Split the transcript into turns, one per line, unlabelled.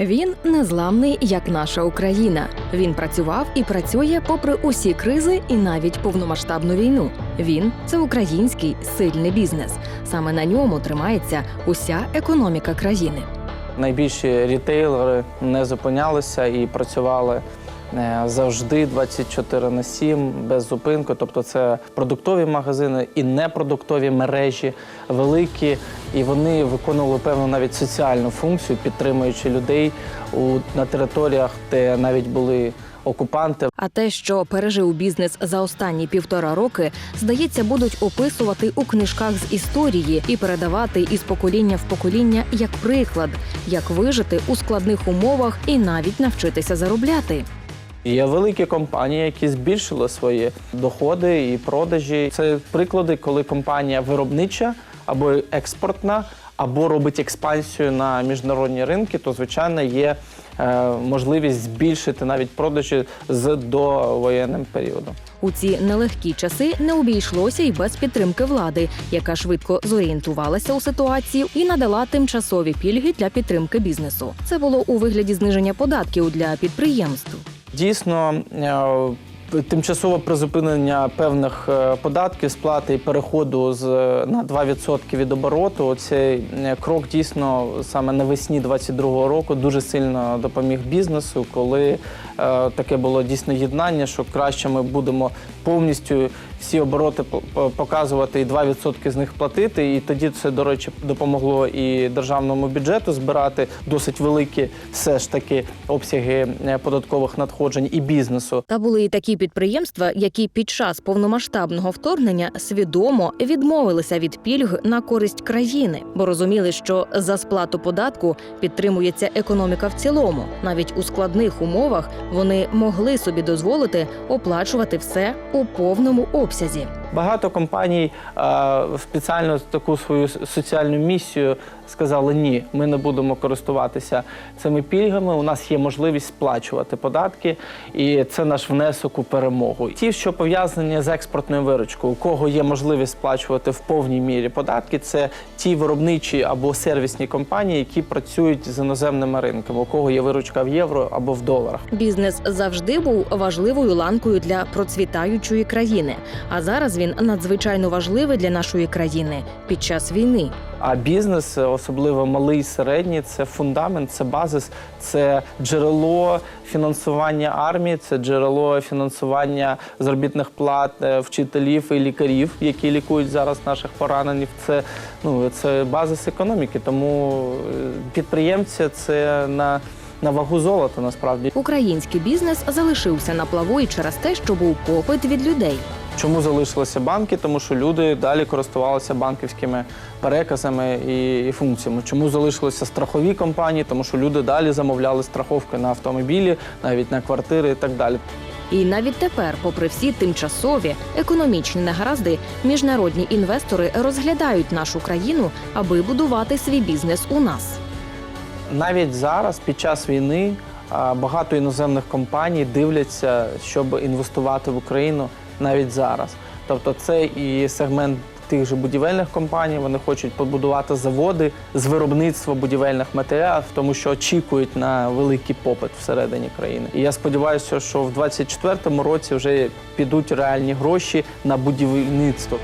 Він незламний, як наша Україна. Він працював і працює попри усі кризи і навіть повномасштабну війну. Він це український сильний бізнес. Саме на ньому тримається уся економіка країни.
Найбільші рітейлери не зупинялися і працювали завжди 24 на 7, без зупинку. Тобто це продуктові магазини і непродуктові мережі великі, і вони виконували певну навіть соціальну функцію, підтримуючи людей у, на територіях, де навіть були окупанти.
А те, що пережив бізнес за останні півтора роки, здається, будуть описувати у книжках з історії і передавати із покоління в покоління як приклад, як вижити у складних умовах і навіть навчитися заробляти.
Є великі компанії, які збільшили свої доходи і продажі. Це приклади, коли компанія виробнича або експортна, або робить експансію на міжнародні ринки, то звичайно є е, можливість збільшити навіть продажі з довоєнним періодом.
У ці нелегкі часи не обійшлося й без підтримки влади, яка швидко зорієнтувалася у ситуацію і надала тимчасові пільги для підтримки бізнесу. Це було у вигляді зниження податків для підприємств.
Дійсно, е, тимчасове призупинення певних е, податків, сплати і переходу з на 2% від обороту. Цей е, крок дійсно саме навесні 22-го року дуже сильно допоміг бізнесу, коли е, таке було дійсно єднання, що краще ми будемо повністю всі обороти по- по- показувати і 2% з них платити. І тоді це, до речі, допомогло і державному бюджету збирати досить великі все ж таки обсяги е, податкових надходжень і бізнесу.
Та були і такі підприємства, які під час повномасштабного вторгнення свідомо відмовилися від пільг на користь країни, бо розуміли, що за сплату податку підтримується економіка в цілому. Навіть у складних умовах вони могли собі дозволити оплачувати все у повному обсязі. ob se zim.
Багато компаній е, спеціально таку свою соціальну місію сказали: ні, ми не будемо користуватися цими пільгами. У нас є можливість сплачувати податки, і це наш внесок у перемогу. Ті, що пов'язані з експортною виручкою, у кого є можливість сплачувати в повній мірі податки, це ті виробничі або сервісні компанії, які працюють з іноземними ринками, у кого є виручка в євро або в доларах.
Бізнес завжди був важливою ланкою для процвітаючої країни. А зараз він надзвичайно важливий для нашої країни під час війни.
А бізнес, особливо малий і середній, це фундамент, це базис, це джерело фінансування армії, це джерело фінансування заробітних плат е, вчителів і лікарів, які лікують зараз наших поранених. Це ну це базис економіки. Тому е, підприємці це на, на вагу золота насправді.
Український бізнес залишився на плаву і через те, що був попит від людей.
Чому залишилися банки? Тому що люди далі користувалися банківськими переказами і, і функціями. Чому залишилися страхові компанії? Тому що люди далі замовляли страховки на автомобілі, навіть на квартири і так далі.
І навіть тепер, попри всі тимчасові економічні негаразди, міжнародні інвестори розглядають нашу країну, аби будувати свій бізнес у нас.
Навіть зараз, під час війни, багато іноземних компаній дивляться, щоб інвестувати в Україну навіть зараз. Тобто, це і сегмент тих же будівельних компаній. Вони хочуть побудувати заводи з виробництва будівельних матеріалів, тому що очікують на великий попит всередині країни. І я сподіваюся, що в 2024 році вже підуть реальні гроші на будівництво.